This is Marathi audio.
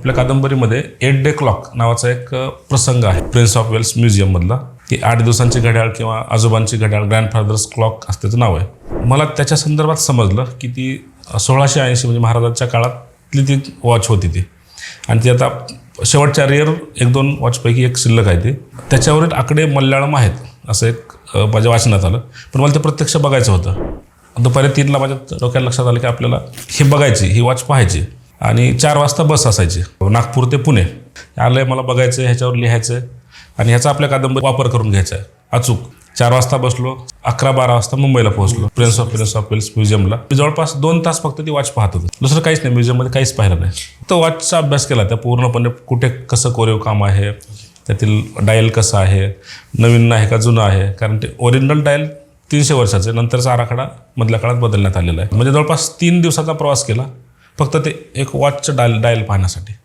आपल्या कादंबरीमध्ये एट डे क्लॉक नावाचा एक प्रसंग आहे. प्रिन्स ऑफ वेल्स म्युझियममधला की आठ दिवसांची घड्याळ किंवा आजोबांची घड्याळ ग्रँडफादर्स क्लॉक असं त्याचं नाव आहे. मला त्याच्या संदर्भात समजलं की ती सोळाशे ऐंशी म्हणजे महाराजांच्या काळातली ती वॉच होती ती. आणि ती आता शेवटच्या रिअर एक दोन वॉचपैकी एक शिल्लक आहे ती. त्याच्यावरील आकडे मल्याळम आहेत असं एक माझ्या वाचनात आलं. पण मला ते प्रत्यक्ष बघायचं होतं. दुपारी तीनला माझ्या डोक्यात लक्षात आलं की आपल्याला हे बघायची ही वॉच पाहायची. आणि चार वाजता बस असायची. नागपूर ते पुणे. आलंय मला बघायचं ह्याच्यावर लिहायचं आणि ह्याचा आपल्या कादंबरी वापर करून घ्यायचा आहे. अचूक. चार वाजता बसलो अकरा बारा वाजता मुंबईला पोहोचलो Prince of Prince of Wales म्युझियमला मी जवळपास दोन तास फक्त ती वॉच पाहत होतो. दुसरं काहीच नाही म्युझियममध्ये काहीच पाहिलं नाही. तर वॉचचा अभ्यास केला. त्या पूर्णपणे कुठे कसं कोरीव काम आहे त्यातील डायल कसं आहे नवीन आहे का जुनं आहे? कारण ते ओरिजिनल डायल तीनशे वर्षाचे नंतरचा आराखडा मधल्या काळात बदलण्यात आलेला आहे. म्हणजे जवळपास तीन दिवसाचा प्रवास केला. फक्त ते एक वॉचचं डायल डायल पाहण्यासाठी.